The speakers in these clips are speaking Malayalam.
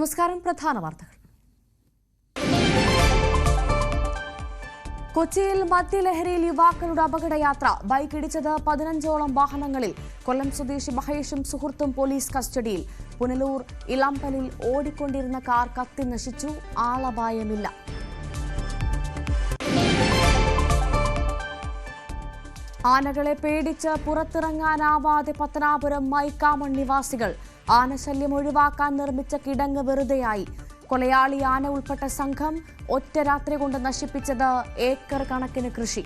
നമസ്കാരം പ്രധാന വാർത്തകൾ. കൊച്ചിയിൽ മദ്യലഹരിയിൽ യുവാക്കളുടെ അപകടയാത്ര. ബൈക്ക് ഇടിച്ചത് പതിനഞ്ചോളം വാഹനങ്ങളിൽ. കൊല്ലം സ്വദേശി മഹേഷും സുഹൃത്തും പോലീസ് കസ്റ്റഡിയിൽ. പുനലൂർ ഇളമ്പലിൽ ഓടിക്കൊണ്ടിരുന്ന കാർ കത്തി നശിച്ചു. ആളപായമില്ല. ആനകളെ പേടിച്ച് പുറത്തിറങ്ങാനാവാതെ പത്തനാപുരം മൈക്കാമൺ നിവാസികൾ. ആനശല്യം ഒഴിവാക്കാൻ നിർമ്മിച്ച കിടങ്ങ് വെറുതെയായി. കൊലയാളി ആന ഉൾപ്പെട്ട സംഘം ഒറ്റ രാത്രി കൊണ്ട് നശിപ്പിച്ചത് ഏക്കർ കണക്കിന് കൃഷി.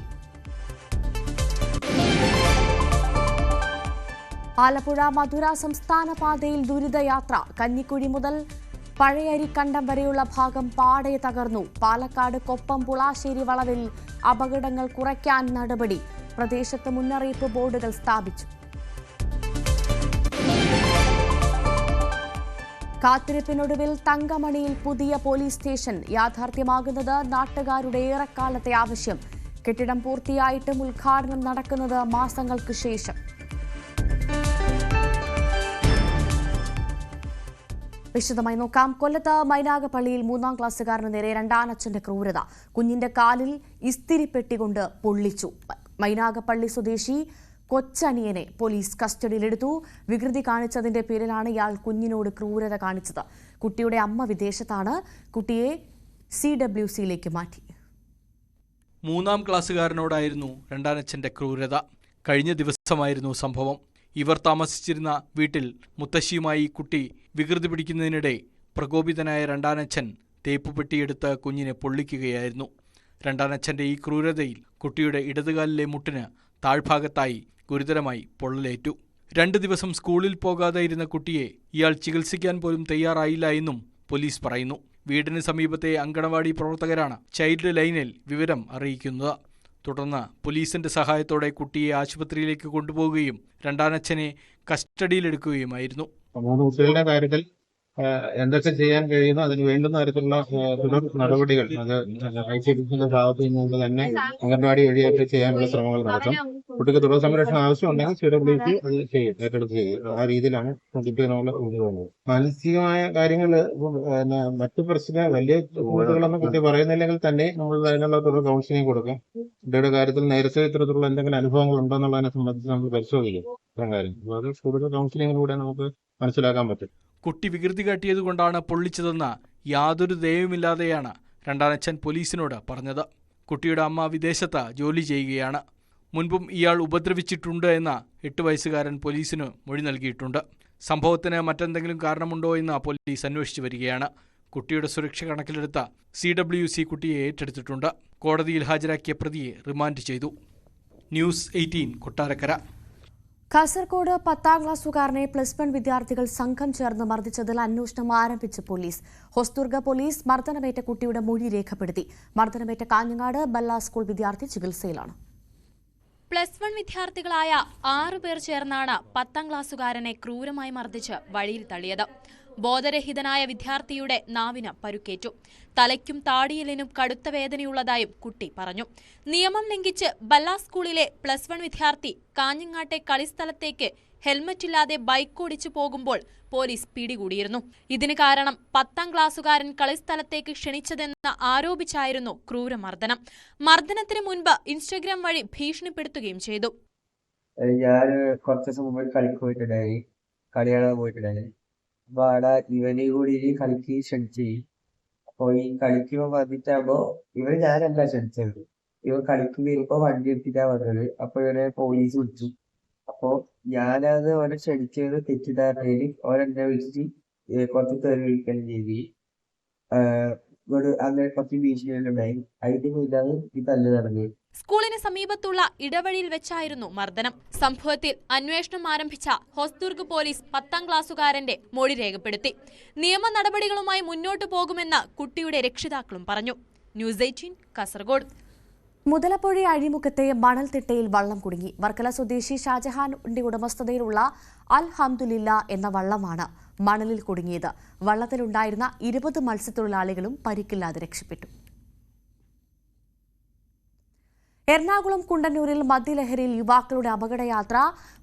ആലപ്പുഴ മധുര സംസ്ഥാന പാതയിൽ ദുരിതയാത്ര. കഞ്ഞിക്കുഴി മുതൽ പഴയരിക്കണ്ടം വരെയുള്ള ഭാഗം പാടെ തകർന്നു. പാലക്കാട് കൊപ്പം പുളാശ്ശേരി വളവിൽ അപകടങ്ങൾ കുറയ്ക്കാൻ നടപടി. പ്രദേശത്ത് മുന്നറിയിപ്പ് ബോർഡുകൾ സ്ഥാപിച്ചു. കാത്തിരിപ്പിനൊടുവിൽ തങ്കമണിയിൽ പുതിയ പോലീസ് സ്റ്റേഷൻ യാഥാർത്ഥ്യമാകുന്നത് നാട്ടുകാരുടെ ഏറെക്കാലത്തെ ആവശ്യം. കെട്ടിടം പൂർത്തിയായിട്ടും ഉദ്ഘാടനം നടക്കുന്നത് മാസങ്ങൾക്ക് ശേഷം. വിശദമായി നോക്കാം. കൊല്ലത്ത് മൈനാഗപ്പള്ളിയിൽ മൂന്നാം ക്ലാസ്സുകാരന് നേരെ രണ്ടാനച്ഛന്റെ ക്രൂരത. കുഞ്ഞിന്റെ കാലിൽ ഇസ്തിരിപ്പെട്ടി കൊണ്ട് പൊള്ളിച്ചു. മൈനാഗപ്പള്ളി സ്വദേശി കൊച്ചനിയനെ പോലീസ് കസ്റ്റഡിയിലെടുത്തു. വികൃതി കാണിച്ചതിന്റെ പേരിലാണ് ഇയാൾ കുഞ്ഞിനോട് ക്രൂരത കാണിച്ചത്. കുട്ടിയുടെ അമ്മ വിദേശത്താണ്. കുട്ടിയെ സി ഡബ്ല്യു സിയിലേക്ക് മാറ്റി. മൂന്നാം ക്ലാസ്സുകാരനോടായിരുന്നു രണ്ടാനച്ഛന്റെ ക്രൂരത. കഴിഞ്ഞ ദിവസമായിരുന്നു സംഭവം. ഇവർ താമസിച്ചിരുന്ന വീട്ടിൽ മുത്തശ്ശിയുമായി കുട്ടി വികൃതി പിടിക്കുന്നതിനിടെ പ്രകോപിതനായ രണ്ടാനച്ഛൻ തേപ്പുപെട്ടിയെടുത്ത് കുഞ്ഞിനെ പൊള്ളിക്കുകയായിരുന്നു. രണ്ടാനച്ഛന്റെ ഈ ക്രൂരതയിൽ കുട്ടിയുടെ ഇടതുകാലിലെ മുട്ടിന് താഴ്ഭാഗത്തായി ഗുരുതരമായി പൊള്ളലേറ്റു. രണ്ട് ദിവസം സ്കൂളിൽ പോകാതെ ഇരുന്ന കുട്ടിയെ ഇയാൾ ചികിത്സിക്കാൻ പോലും തയ്യാറായില്ല എന്നും പോലീസ് പറയുന്നു. വീടിന് സമീപത്തെ അങ്കണവാടി പ്രവർത്തകരാണ് ചൈൽഡ് ലൈനിൽ വിവരം അറിയിക്കുന്നത്. തുടർന്ന് പോലീസിന്റെ സഹായത്തോടെ കുട്ടിയെ ആശുപത്രിയിലേക്ക് കൊണ്ടുപോകുകയും രണ്ടാനച്ഛനെ കസ്റ്റഡിയിലെടുക്കുകയുമായിരുന്നു. കാര്യത്തിൽ എന്തൊക്കെ ചെയ്യാൻ കഴിയുന്നു അതിന് വേണ്ടുന്ന തരത്തിലുള്ള തുടർ നടപടികൾ അത് ഐസിഡിസിന്റെ ഭാഗത്ത് നിന്നുകൊണ്ട് തന്നെ അംഗൻവാടി വഴിയൊക്കെ ചെയ്യാനുള്ള ശ്രമങ്ങൾ നടത്തും. കുട്ടിക്ക് തുടർ സംരക്ഷണം ആവശ്യമുണ്ടെങ്കിൽ സി ഡബ്ല്യു സി അത് ചെയ്യും. ഏറ്റെടുത്ത് ചെയ്യും. ആ രീതിയിലാണ് കുട്ടിക്ക് നമ്മൾ കൊണ്ടുപോകുന്നത്. മാനസികമായ കാര്യങ്ങൾ പിന്നെ മറ്റു പ്രശ്ന വലിയ ബുദ്ധിമുട്ടുകളൊന്നും കുട്ടി പറയുന്നില്ലെങ്കിൽ തന്നെ നമ്മൾ അതിനുള്ള തുടർ കൗൺസിലിംഗ് കൊടുക്കും. കുട്ടിയുടെ കാര്യത്തിൽ നേരത്തെ ഇത്തരത്തിലുള്ള എന്തെങ്കിലും അനുഭവങ്ങൾ ഉണ്ടോ എന്നുള്ളതിനെ സംബന്ധിച്ച് നമ്മൾ പരിശോധിക്കും. ഇത്തരം കാര്യം. അപ്പോൾ അത് കൂടുതൽ കൗൺസിലിങ്ങിലൂടെ നമുക്ക് മനസ്സിലാക്കാൻ പറ്റും. കുട്ടി വികൃതി കാട്ടിയതുകൊണ്ടാണ് പൊള്ളിച്ചതെന്ന യാതൊരു ദയവുമില്ലാതെയാണ് രണ്ടാനച്ഛൻ പോലീസിനോട് പറഞ്ഞത്. കുട്ടിയുടെ അമ്മ വിദേശത്ത് ജോലി ചെയ്യുകയാണ്. മുൻപും ഇയാൾ ഉപദ്രവിച്ചിട്ടുണ്ട് എന്ന എട്ട് വയസ്സുകാരൻ പോലീസിന് മൊഴി നൽകിയിട്ടുണ്ട്. സംഭവത്തിന് മറ്റെന്തെങ്കിലും കാരണമുണ്ടോ എന്ന് പോലീസ് അന്വേഷിച്ചു വരികയാണ്. കുട്ടിയുടെ സുരക്ഷ കണക്കിലെടുത്ത സി ഡബ്ല്യു സി കുട്ടിയെ ഏറ്റെടുത്തിട്ടുണ്ട്. കോടതിയിൽ ഹാജരാക്കിയ പ്രതിയെ റിമാൻഡ് ചെയ്തു. News eighteen Kottarakkara. കാസർകോട് പത്താം ക്ലാസ്സുകാരനെ പ്ലസ് വൺ വിദ്യാർത്ഥികൾ സംഘം ചേർന്ന് മർദ്ദിച്ചതിൽ അന്വേഷണം ആരംഭിച്ച പോലീസ്. ഹൊസ്ദുർഗ പോലീസ് മർദ്ദനമേറ്റ കുട്ടിയുടെ മൊഴി രേഖപ്പെടുത്തി. മർദ്ദനമേറ്റ കാഞ്ഞങ്ങാട് ബല്ല സ്കൂൾ വിദ്യാർത്ഥി ചികിത്സയിലാണ്. പ്ലസ് വൺ വിദ്യാർത്ഥികളായ ആറു പേർ ചേർന്നാണ് പത്താം ക്ലാസ്സുകാരനെ ക്രൂരമായി മർദ്ദിച്ച് വഴിയിൽ തള്ളിയത്. ബോധരഹിതനായ വിദ്യാർത്ഥിയുടെ നാവിന് പരുക്കേറ്റു. തലയ്ക്കും താടിയലിനും കടുത്ത വേദനയുള്ളതായും കുട്ടി പറഞ്ഞു. നിയമം ലംഘിച്ച് ബല്ലാ സ്കൂളിലെ പ്ലസ് വൺ വിദ്യാർത്ഥി കാഞ്ഞങ്ങാട്ടെ കളിസ്ഥലത്തേക്ക് ഹെൽമറ്റില്ലാതെ ബൈക്ക് ഓടിച്ചു പോകുമ്പോൾ പോലീസ് പിടികൂടിയിരുന്നു. ഇതിന് കാരണം പത്താം ക്ലാസ്സുകാരൻ കളിസ്ഥലത്തേക്ക് ക്ഷണിച്ചതെന്ന് ആരോപിച്ചായിരുന്നു ക്രൂരമർദ്ദനം. മർദ്ദനത്തിന് മുൻപ് ഇൻസ്റ്റഗ്രാം വഴി ഭീഷണിപ്പെടുത്തുകയും ചെയ്തു. ഞാൻ കുറച്ച് ദിവസം മുമ്പ് കളിക്ക് പോയിട്ടുണ്ടായി. കളി കാണാൻ പോയിട്ടുണ്ടായി അപ്പൊ അവിടെ ഇവനെ കൂടി കളിക്ക് ക്ഷണിച്ചു. അപ്പൊ ഈ കളിക്കുമ്പോ വന്നിട്ടാകുമ്പോ ഇവൻ ഞാനല്ല ക്ഷണിച്ചത്. ഇവൻ കളിക്ക് വരുമ്പോ വണ്ടി എടുത്തിട്ടാ വന്നത്. അപ്പൊ ഇവനെ പോലീസ് വിളിച്ചു. അപ്പൊ ഞാനത് ഓരോ ക്ഷണിച്ചത് തെറ്റിദ്ധാരണയിൽ ഓനെന്നെ വിളിച്ചിട്ട് ഏ കുറച്ച് തെറി വിളിക്കാൻ ചെയ്തി അങ്ങനെ കുറച്ച് ഭീഷണികളുണ്ടായി അതിന്റെ നടന്നത്. സ്കൂളിന് സമീപത്തുള്ള ഇടവഴിയിൽ വെച്ചായിരുന്നു മർദ്ദനം. സംഭവത്തിൽ അന്വേഷണം ആരംഭിച്ച ഹോസ്ദുർഗ് പോലീസ് പത്താം ക്ലാസ്സുകാരന്റെ മൊഴി രേഖപ്പെടുത്തി. നിയമ നടപടികളുമായി മുന്നോട്ടു പോകുമെന്ന് കുട്ടിയുടെ രക്ഷിതാക്കളും പറഞ്ഞു. News eighteen Kasaragod. മുതലപ്പുഴ അഴിമുഖത്തെ മണൽത്തിട്ടയിൽ വള്ളം കുടുങ്ങി. വർക്കല സ്വദേശി ഷാജഹാന്റെ ഉടമസ്ഥതയിലുള്ള അൽ ഹംദുലില്ല എന്ന വള്ളമാണ് മണലിൽ കുടുങ്ങിയത്. വള്ളത്തിലുണ്ടായിരുന്ന ഇരുപത് മത്സ്യത്തൊഴിലാളികളും പരിക്കില്ലാതെ രക്ഷപ്പെട്ടു. എറണാകുളം കുണ്ടന്നൂരിൽ മദ്യലഹരിയിൽ യുവാക്കളുടെ അപകടയാത്ര.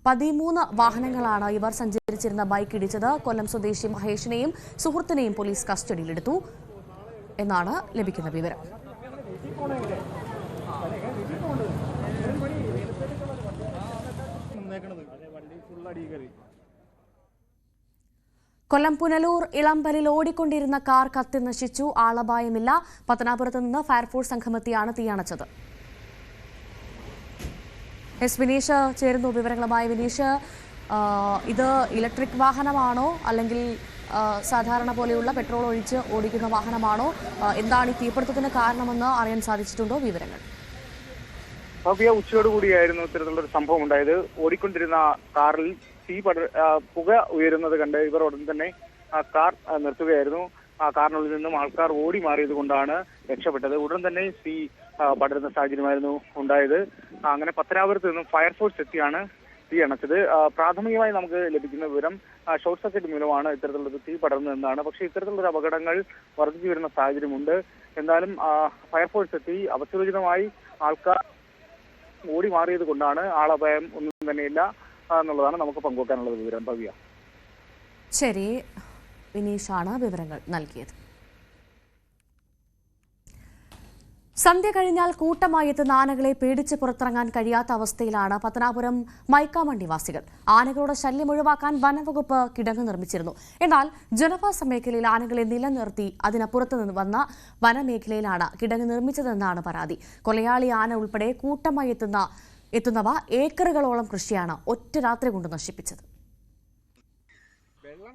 പതിമൂന്ന് വാഹനങ്ങളാണ് ഇവർ സഞ്ചരിച്ചിരുന്ന ബൈക്ക് ഇടിച്ചത്. കൊല്ലം സ്വദേശി മഹേഷിനെയും സുഹൃത്തിനെയും പോലീസ് കസ്റ്റഡിയിലെടുത്തു എന്നാണ് ലഭിക്കുന്ന വിവരം. കൊല്ലം പുനലൂർ ഇളമ്പലിൽ ഓടിക്കൊണ്ടിരുന്ന കാർ കത്തി നശിച്ചു. ആളപായമില്ല. പത്തനാപുരത്ത് നിന്ന് ഫയർഫോഴ്സ് സംഘമെത്തിയാണ് തീയണച്ചത്. എസ് വിനീഷ് ചേരുന്നു വിവരങ്ങളുമായി. വിനീഷ് ഇത് ഇലക്ട്രിക് വാഹനമാണോ? അല്ലെങ്കിൽ സാധാരണ പോലെയുള്ള പെട്രോൾ ഒഴിച്ച് ഓടിക്കുന്ന വാഹനമാണോ? എന്താണ് ഈ തീപിടുത്തത്തിന് കാരണമെന്ന് അറിയാൻ സാധിച്ചിട്ടുണ്ടോ? വിവരങ്ങൾ. ഭവ്യ ഉച്ചയോടുകൂടിയായിരുന്നു ഇത്തരത്തിലുള്ള ഒരു സംഭവം ഉണ്ടായത്. ഓടിക്കൊണ്ടിരുന്ന കാറിൽ തീ പട പുക ഉയരുന്നത് കണ്ട് ഇവർ ഉടൻ തന്നെ ആ കാർ നിർത്തുകയായിരുന്നു. ആ കാറിനുള്ളിൽ നിന്നും ആൾക്കാർ ഓടി മാറിയത് കൊണ്ടാണ് രക്ഷപ്പെട്ടത്. ഉടൻ തന്നെ തീ പടരുന്ന സാഹചര്യമായിരുന്നു ഉണ്ടായത്. അങ്ങനെ പത്തനാപുരത്ത് നിന്നും ഫയർഫോഴ്സ് എത്തിയാണ് തീ അണച്ചത്. പ്രാഥമികമായി നമുക്ക് ലഭിക്കുന്ന വിവരം ഷോർട്ട് സർക്യൂട്ട് മൂലമാണ് ഇത്തരത്തിലുള്ള തീ പടർന്നതെന്നാണ്. പക്ഷേ ഇത്തരത്തിലുള്ള അപകടങ്ങൾ വർദ്ധിച്ചു വരുന്ന സാഹചര്യമുണ്ട്. എന്തായാലും ഫയർഫോഴ്സ് എത്തി. അവസരോചിതമായി ആൾക്കാർ ഓടി മാറിയത് കൊണ്ടാണ് ആളപായം ഒന്നും തന്നെയില്ല എന്നുള്ളതാണ് നമുക്ക് പങ്കുവെക്കാനുള്ള വിവരം. ഭവ്യ. ശരി. വിനീഷാണ് വിവരങ്ങൾ നൽകിയത്. സന്ധ്യ കഴിഞ്ഞാൽ കൂട്ടമായി എത്തുന്ന ആനകളെ പേടിച്ച് പുറത്തിറങ്ങാൻ കഴിയാത്ത അവസ്ഥയിലാണ് പത്തനാപുരം മൈക്കാമൺ നിവാസികൾ. ആനകളുടെ ശല്യം ഒഴിവാക്കാൻ വനംവകുപ്പ് കിടങ്ങ് നിർമ്മിച്ചിരുന്നു. എന്നാൽ ജനവാസ മേഖലയിൽ ആനകളെ നിലനിർത്തി അതിനപ്പുറത്ത് നിന്ന് വന്ന വനമേഖലയിലാണ് കിടങ്ങ് നിർമ്മിച്ചതെന്നാണ് പരാതി. കൊലയാളി ആന ഉൾപ്പെടെ കൂട്ടമായി എത്തുന്ന എത്തുന്നവ ഏക്കറുകളോളം കൃഷിയാണ് ഒറ്റ രാത്രി കൊണ്ട് നശിപ്പിച്ചത്.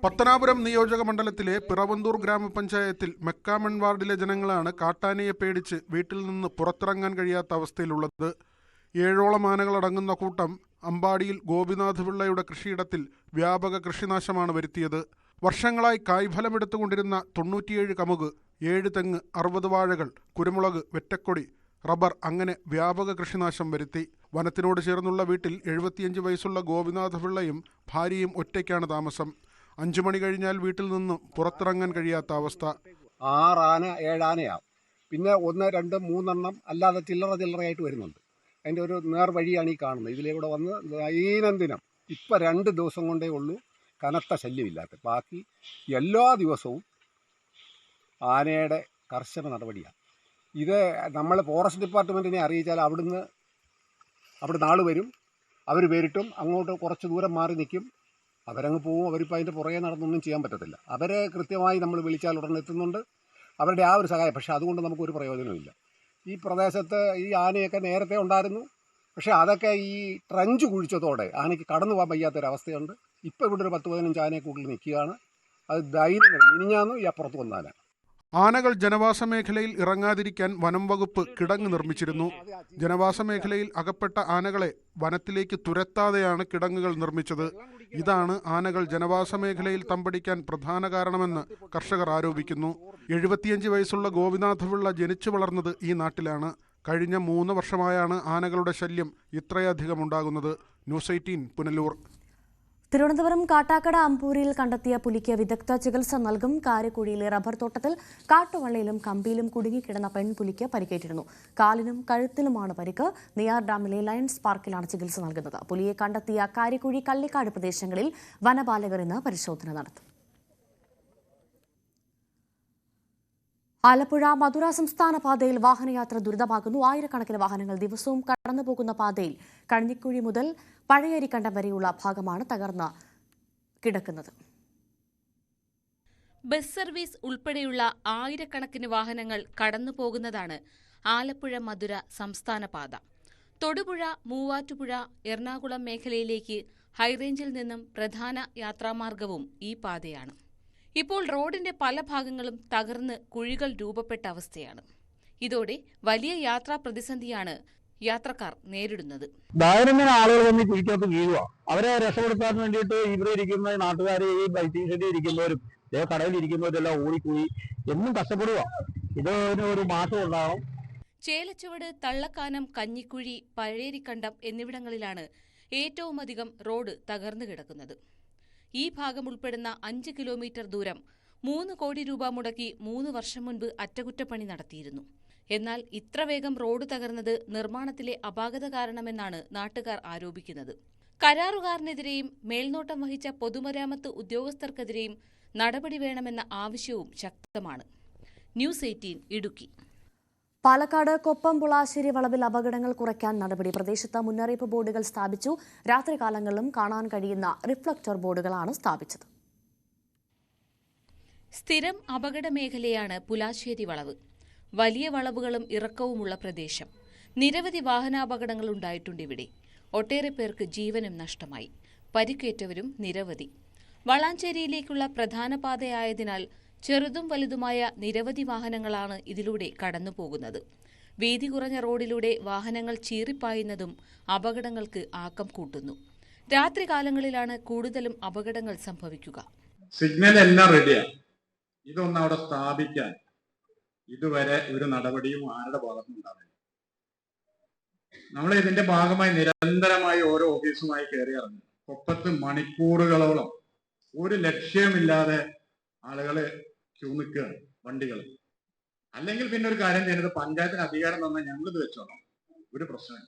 പത്തനാപുരം നിയോജക മണ്ഡലത്തിലെ പിറവന്തൂർ ഗ്രാമപഞ്ചായത്തിൽ മെക്കാമൺ വാർഡിലെ ജനങ്ങളാണ് കാട്ടാനയെ പേടിച്ച് വീട്ടിൽ നിന്ന് പുറത്തിറങ്ങാൻ കഴിയാത്ത അവസ്ഥയിലുള്ളത്. ഏഴോളം ആനകളടങ്ങുന്ന കൂട്ടം അമ്പാടിയിൽ ഗോപിനാഥ് പിള്ളയുടെ കൃഷിയിടത്തിൽ വ്യാപക കൃഷിനാശമാണ് വരുത്തിയത്. വർഷങ്ങളായി കായ്ഫലമെടുത്തുകൊണ്ടിരുന്ന തൊണ്ണൂറ്റിയേഴ് കമുക് ഏഴ് തെങ്ങ് അറുപത് വാഴകൾ കുരുമുളക് വെറ്റക്കൊടി റബ്ബർ അങ്ങനെ വ്യാപക കൃഷിനാശം വരുത്തി. വനത്തിനോട് ചേർന്നുള്ള വീട്ടിൽ എഴുപത്തിയഞ്ച് വയസ്സുള്ള ഗോപിനാഥ പിള്ളയും ഭാര്യയും ഒറ്റയ്ക്കാണ് താമസം. അഞ്ചു മണി കഴിഞ്ഞാൽ വീട്ടിൽ നിന്നും പുറത്തിറങ്ങാൻ കഴിയാത്ത അവസ്ഥ. ആറാന ഏഴാനയാ പിന്നെ ഒന്ന് രണ്ട് മൂന്നെണ്ണം അല്ലാതെ ചില്ലറ ചില്ലറയായിട്ട് വരുന്നുണ്ട്. അതിന്റെ ഒരു നേർവഴിയാണ് ഈ കാണുന്നത്. ഇതിലൂടെ വന്ന് ദൈനംദിനം ഇപ്പം രണ്ട് ദിവസം കൊണ്ടേ ഉള്ളൂ കനത്ത ശല്യമില്ലാത്ത. ബാക്കി എല്ലാ ദിവസവും ആനയുടെ കർശന നടപടിയാണ് ഇത് നമ്മൾ ഫോറസ്റ്റ് ഡിപ്പാർട്ട്മെന്റിനെ അറിയിച്ചാൽ അവിടുന്ന് അവിടെ നാൾ വരും. അവർ പേരിട്ടും അങ്ങോട്ട് കുറച്ച് ദൂരം മാറി നിൽക്കും. അവരങ്ങ് പോവും അവരിപ്പോൾ അതിന്റെ പുറകെ നടന്നൊന്നും ചെയ്യാൻ പറ്റത്തില്ല. അവരെ കൃത്യമായി നമ്മൾ വിളിച്ചാൽ ഉടനെ എത്തുന്നുണ്ട്. അവരുടെ ആ ഒരു സഹായം പക്ഷേ അതുകൊണ്ട് നമുക്കൊരു പ്രയോജനമില്ല ഈ പ്രദേശത്ത് ഈ ആനയൊക്കെ നേരത്തെ ഉണ്ടായിരുന്നു. പക്ഷേ അതൊക്കെ ഈ ട്രഞ്ച് കുഴിച്ചതോടെ ആനയ്ക്ക് കടന്നു പോകാൻ വയ്യാത്തൊരവസ്ഥയുണ്ട്. ഇപ്പോൾ ഇവിടെ ഒരു പത്ത് പതിനഞ്ച് ആനയെ കൂടുതൽ നിൽക്കുകയാണ്. അത് ധൈര്യം മിനിഞ്ഞാന്നും ഈ അപ്പുറത്ത് വന്നാല ആനകൾ ജനവാസ മേഖലയിൽ ഇറങ്ങാതിരിക്കാൻ വനം വകുപ്പ് കിടങ്ങ് നിർമ്മിച്ചിരുന്നു. ജനവാസ മേഖലയിൽ അകപ്പെട്ട ആനകളെ വനത്തിലേക്ക് തുരത്താതെയാണ് കിടങ്ങുകൾ നിർമ്മിച്ചത്. ഇതാണ് ആനകൾ ജനവാസ മേഖലയിൽ തമ്പടിക്കാൻ പ്രധാന കാരണമെന്ന് കർഷകർ ആരോപിക്കുന്നു. എഴുപത്തിയഞ്ച് വയസ്സുള്ള ഗോപിനാഥപിള്ള ജനിച്ചു വളർന്നത് ഈ നാട്ടിലാണ്. കഴിഞ്ഞ മൂന്ന് വർഷമായാണ് ആനകളുടെ ശല്യം ഇത്രയധികം ഉണ്ടാകുന്നത്. News eighteen Punalur. Thiruvananthapuram Kattakada അമ്പൂരിയിൽ കണ്ടെത്തിയ പുലിക്ക് വിദഗ്ധ ചികിത്സ നൽകും. കാരക്കുഴിയിലെ റബ്ബർ തോട്ടത്തിൽ കാട്ടുവള്ളയിലും കമ്പിയിലും കുടുങ്ങിക്കിടന്ന പെൺപുലിക്ക് പരിക്കേറ്റിരുന്നു. കാലിനും കഴുത്തിലുമാണ് പരിക്ക്. നെയ്യാർ ഡാമിലെ ലയൺസ് പാർക്കിലാണ് ചികിത്സ നൽകുന്നത്. പുലിയെ കണ്ടെത്തിയ കാരക്കുഴി കള്ളിക്കാട് പ്രദേശങ്ങളിൽ വനപാലകർ ഇന്ന് പരിശോധന നടത്തും. ആലപ്പുഴ മധുര സംസ്ഥാന പാതയിൽ വാഹനയാത്ര ദുരിതമാകുന്നു. ആയിരക്കണക്കിന് വാഹനങ്ങൾ ദിവസവും കടന്നുപോകുന്ന പാതയിൽ കഞ്ഞിക്കുഴി മുതൽ പഴയരിക്കണ്ടം വരെയുള്ള ഭാഗമാണ് തകർന്ന് കിടക്കുന്നത്. ബസ് സർവീസ് ഉൾപ്പെടെയുള്ള ആയിരക്കണക്കിന് വാഹനങ്ങൾ കടന്നുപോകുന്നതാണ് ആലപ്പുഴ മധുര സംസ്ഥാന പാത. തൊടുപുഴ മൂവാറ്റുപുഴ എറണാകുളം മേഖലയിലേക്ക് ഹൈറേഞ്ചിൽ നിന്നും പ്രധാന യാത്രാമാർഗവും ഈ പാതയാണ്. ഇപ്പോൾ റോഡിന്റെ പല ഭാഗങ്ങളും തകർന്ന് കുഴികൾ രൂപപ്പെട്ട അവസ്ഥയാണ്. ഇതോടെ വലിയ യാത്രാ പ്രതിസന്ധിയാണ് യാത്രക്കാർ നേരിടുന്നത്. ദൈനംദിന ആളുകൾ വന്ന് കുഴിക്കകത്ത് വീഴുക അവരെ രക്ഷപ്പെടുത്താൻ വേണ്ടിയിട്ട് ഇവിടെ ഇരിക്കുന്ന നാട്ടുകാർ ഈ ബൈക്കിംഗ് ഷെഡിൽ ഇരിക്കുന്നവരും കടയിൽ ഇരിക്കുന്നവരെല്ലാം ഓടിക്കൂടി എന്നും കഷ്ടപ്പെടുക ഇതിന് ഒരു മാറ്റം ഉണ്ടാവണം. ചേലച്ചുവട് തള്ളക്കാനം കഞ്ഞിക്കുഴി പഴേരിക്കണ്ടം എന്നിവിടങ്ങളിലാണ് ഏറ്റവുമധികം റോഡ് തകർന്നു കിടക്കുന്നത്. ഈ ഭാഗം ഉൾപ്പെടുന്ന അഞ്ച് കിലോമീറ്റർ ദൂരം മൂന്ന് കോടി രൂപ മുടക്കി മൂന്ന് വർഷം മുൻപ് അറ്റകുറ്റപ്പണി നടത്തിയിരുന്നു. എന്നാൽ ഇത്ര വേഗം റോഡ് തകർന്നത് നിർമ്മാണത്തിലെ അപാകത കാരണമെന്നാണ് നാട്ടുകാർ ആരോപിക്കുന്നത്. കരാറുകാരനെതിരെയും മേൽനോട്ടം വഹിച്ച പൊതുമരാമത്ത് ഉദ്യോഗസ്ഥർക്കെതിരെയും നടപടി വേണമെന്ന ആവശ്യവും ശക്തമാണ്. News eighteen Idukki. Palakkad Koppam Pulasseri വളവിൽ അപകടങ്ങൾ കുറയ്ക്കാൻ നടപടി. പ്രദേശത്ത് മുന്നറിയിപ്പ് ബോർഡുകൾ സ്ഥാപിച്ചു. രാത്രികാലങ്ങളിലും കാണാൻ കഴിയുന്ന റിഫ്ലക്ടർ ബോർഡുകളാണ് സ്ഥാപിച്ചത്. സ്ഥിരം അപകട മേഖലയാണ് പുലാശ്ശേരി വളവ്. വലിയ വളവുകളും ഇറക്കവുമുള്ള പ്രദേശം. നിരവധി വാഹനാപകടങ്ങൾ ഉണ്ടായിട്ടുണ്ട് ഇവിടെ. ഒട്ടേറെ പേർക്ക് ജീവനും നഷ്ടമായി. പരിക്കേറ്റവരും നിരവധി. വളാഞ്ചേരിയിലേക്കുള്ള പ്രധാന പാതയായതിനാൽ ചെറുതും വലുതുമായ നിരവധി വാഹനങ്ങളാണ് ഇതിലൂടെ കടന്നുപോകുന്നത്. വീതി കുറഞ്ഞ റോഡിലൂടെ വാഹനങ്ങൾ ചീറിപ്പായുന്നതും അപകടങ്ങൾക്ക് ആക്കം കൂട്ടുന്നു. രാത്രികാലങ്ങളിലാണ് കൂടുതലും അപകടങ്ങൾ സംഭവിക്കുക. സിഗ്നൽ എല്ലാം റെഡിയാണ് ഇതൊന്നും അവിടെ സ്ഥാപിക്കാൻ ഇതുവരെ ഒരു നടപടിയും ആരുടെ ഭാഗത്തുനിന്നുണ്ടാവില്ല നമ്മൾ ഇതിന്റെ ഭാഗമായി നിരന്തരമായി ഓരോ ഓഫീസുമായി കയറി ഇറങ്ങി. മുപ്പത്ത് മണിക്കൂറുകളോളം ഒരു ലക്ഷ്യമില്ലാതെ ആളുകൾ ക്യൂ നിൽക്കുകയാണ് വണ്ടികൾ. അല്ലെങ്കിൽ പിന്നെ ഒരു കാര്യം ചെയ്യുന്നത് പഞ്ചായത്തിന് അധികാരം തന്നാൽ ഞങ്ങൾ ഇത് വെച്ചോളാം. ഒരു പ്രശ്നമില്ല.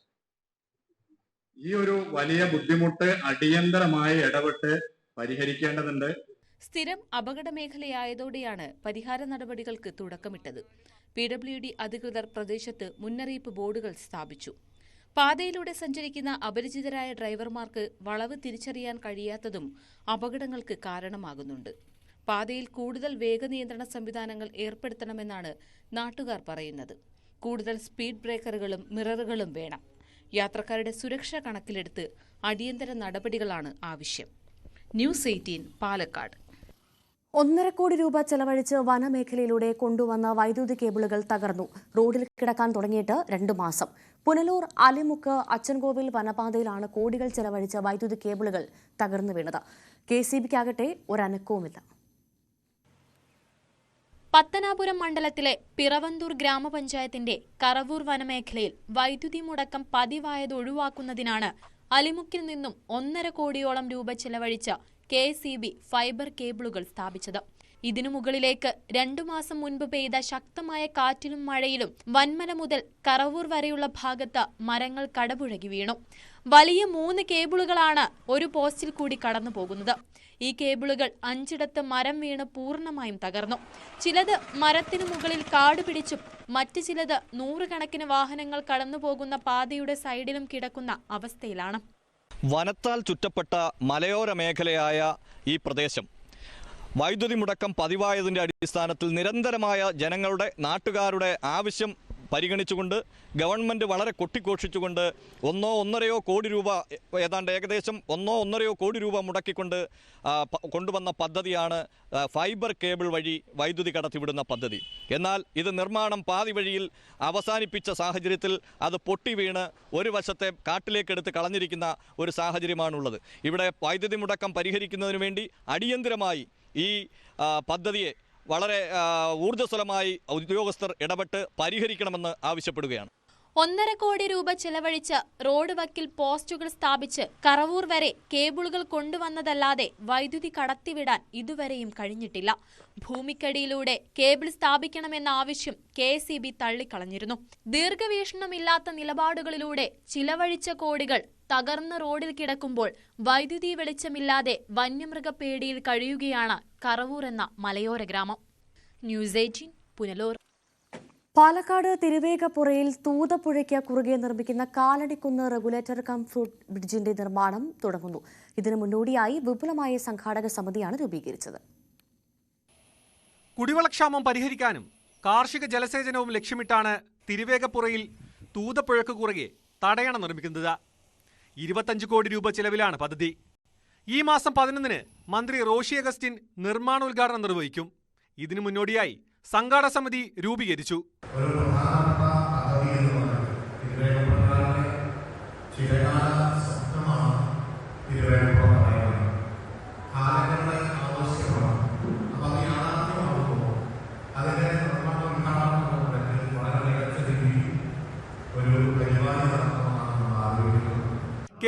ഈ ഒരു വലിയ ബുദ്ധിമുട്ട് അടിയന്തരമായി ഇടപെട്ട് പരിഹരിക്കേണ്ടതുണ്ട്. സ്ഥിരം അപകട മേഖലയായതോടെയാണ് പരിഹാര നടപടികൾക്ക് തുടക്കമിട്ടത്. പി ഡബ്ല്യു ഡി അധികൃതർ പ്രദേശത്ത് മുന്നറിയിപ്പ് ബോർഡുകൾ സ്ഥാപിച്ചു. പാതയിലൂടെ സഞ്ചരിക്കുന്ന അപരിചിതരായ ഡ്രൈവർമാർക്ക് വളവ് തിരിച്ചറിയാൻ കഴിയാത്തതും അപകടങ്ങൾക്ക് കാരണമാകുന്നുണ്ട്. പാതയിൽ കൂടുതൽ വേഗനിയന്ത്രണ സംവിധാനങ്ങൾ ഏർപ്പെടുത്തണമെന്നാണ് നാട്ടുകാർ പറയുന്നത്. കൂടുതൽ സ്പീഡ് ബ്രേക്കറുകളും മിററുകളും വേണം. യാത്രക്കാരുടെ സുരക്ഷ കണക്കിലെടുത്ത് അടിയന്തര നടപടികളാണ് ആവശ്യം. News eighteen Palakkad. ഒന്നര കോടി രൂപ ചെലവഴിച്ച് വനമേഖലയിലൂടെ കൊണ്ടുവന്ന വൈദ്യുതി കേബിളുകൾ തകർന്നു. റോഡിൽ കിടക്കാൻ തുടങ്ങിയിട്ട് രണ്ടു മാസം. പുനലൂർ അലിമുക്ക് അച്ചൻകോവിൽ വനപാതയിലാണ് കോടികൾ ചെലവഴിച്ച വൈദ്യുതി കേബിളുകൾ തകർന്നു വീണത്. കെ സി ബിക്കാകട്ടെ ഒരനക്കവുമില്ല. പത്തനാപുരം മണ്ഡലത്തിലെ പിറവന്തൂർ ഗ്രാമപഞ്ചായത്തിന്റെ കറവൂർ വനമേഖലയിൽ വൈദ്യുതി മുടക്കം പതിവായത് ഒഴിവാക്കുന്നതിനാണ് അലിമുക്കിൽ നിന്നും ഒന്നര കോടിയോളം രൂപ ചെലവഴിച്ച കെ ഫൈബർ കേബിളുകൾ സ്ഥാപിച്ചത്. ഇതിനു മുകളിലേക്ക് രണ്ടു മാസം മുൻപ് പെയ്ത ശക്തമായ കാറ്റിലും മഴയിലും വൻമല മുതൽ കറവൂർ വരെയുള്ള ഭാഗത്ത് മരങ്ങൾ കടപുഴകി വീണു. വലിയ മൂന്ന് കേബിളുകളാണ് ഒരു പോസ്റ്റിൽ കൂടി കടന്നു പോകുന്നത് ഈ കേബിളുകൾ അഞ്ചിടത്ത് മരം വീണ് പൂർണമായും തകർന്നു. ചിലത് മരത്തിനു മുകളിൽ കാട് പിടിച്ചും മറ്റു ചിലത് നൂറുകണക്കിന് വാഹനങ്ങൾ കടന്നുപോകുന്ന പാതയുടെ സൈഡിലും കിടക്കുന്ന അവസ്ഥയിലാണ്. വനത്താൽ ചുറ്റപ്പെട്ട മലയോര മേഖലയായ ഈ പ്രദേശം വൈദ്യുതി മുടക്കം പതിവായതിന്റെ അടിസ്ഥാനത്തിൽ നിരന്തരമായ ജനങ്ങളുടെ നാട്ടുകാരുടെ ആവശ്യം പരിഗണിച്ചുകൊണ്ട് ഗവൺമെന്റ് വളരെ കൊട്ടിഘോഷിച്ചുകൊണ്ട് ഒന്നോ ഒന്നരയോ കോടി രൂപ ഏതാണ്ട് ഏകദേശം ഒന്നോ ഒന്നരയോ കോടി രൂപ മുടക്കിക്കൊണ്ട് കൊണ്ടുവന്ന പദ്ധതിയാണ് ഫൈബർ കേബിൾ വഴി വൈദ്യുതി കടത്തിവിടുന്ന പദ്ധതി. എന്നാൽ ഇത് നിർമ്മാണം പാതി വഴിയിൽ അവസാനിപ്പിച്ച സാഹചര്യത്തിൽ അത് പൊട്ടി വീണ് ഒരു വശത്തെ കാട്ടിലേക്കെടുത്ത് കളഞ്ഞിരിക്കുന്ന ഒരു സാഹചര്യമാണുള്ളത്. ഇവിടെ വൈദ്യുതി മുടക്കം പരിഹരിക്കുന്നതിന് വേണ്ടി അടിയന്തിരമായി ഈ പദ്ധതിയെ വളരെ ഊർജസ്വലമായി ഉദ്യോഗസ്ഥർ ഇടപെട്ട് പരിഹരിക്കണമെന്ന് ആവശ്യപ്പെടുകയാണ്. ഒന്നര കോടി രൂപ ചെലവഴിച്ച് റോഡ് വക്കിൽ പോസ്റ്റുകൾ സ്ഥാപിച്ച് കറവൂർ വരെ കേബിളുകൾ കൊണ്ടുവന്നതല്ലാതെ വൈദ്യുതി കടത്തിവിടാൻ ഇതുവരെയും കഴിഞ്ഞിട്ടില്ല. ഭൂമിക്കടിയിലൂടെ കേബിൾ സ്ഥാപിക്കണമെന്ന ആവശ്യം കെ തള്ളിക്കളഞ്ഞിരുന്നു. ദീർഘവീക്ഷണമില്ലാത്ത നിലപാടുകളിലൂടെ ചിലവഴിച്ച കോടികൾ തകർന്ന റോഡിൽ കിടക്കുമ്പോൾ വൈദ്യുതി വെളിച്ചമില്ലാതെ വന്യമൃഗപ്പേടിയിൽ കഴിയുകയാണ് കറവൂർ എന്ന മലയോര ഗ്രാമം. News eighteen Punalur. പാലക്കാട് തിരുവേഗപ്പുറയിൽ തൂതപ്പുഴയ്ക്ക് കുറുകെ നിർമ്മിക്കുന്ന കാലടിക്കുന്ന് റെഗുലേറ്റർ കം ഫ്രൂട്ട് ബ്രിഡ്ജിന്റെ നിർമ്മാണം തുടങ്ങുന്നു. ഇതിനു മുന്നോടിയായി വിപുലമായ സംഘാടക സമിതിയാണ് രൂപീകരിച്ചത്. കുടിവെള്ളക്ഷാമം പരിഹരിക്കാനും കാർഷിക ജലസേചനവും ലക്ഷ്യമിട്ടാണ് തിരുവേഗപ്പുറയിൽ തൂതപ്പുഴക്ക് കുറുകെ തടയണ നിർമ്മിക്കുന്നത്. ഇരുപത്തഞ്ച് കോടി രൂപ ചിലവിലാണ് പദ്ധതി. ഈ മാസം പതിനൊന്നിന് മന്ത്രി റോഷി അഗസ്റ്റിൻ നിർമ്മാണോദ്ഘാടനം നിർവഹിക്കും. ഇതിനു മുന്നോടിയായി സംഘാടക സമിതി രൂപീകരിച്ചു.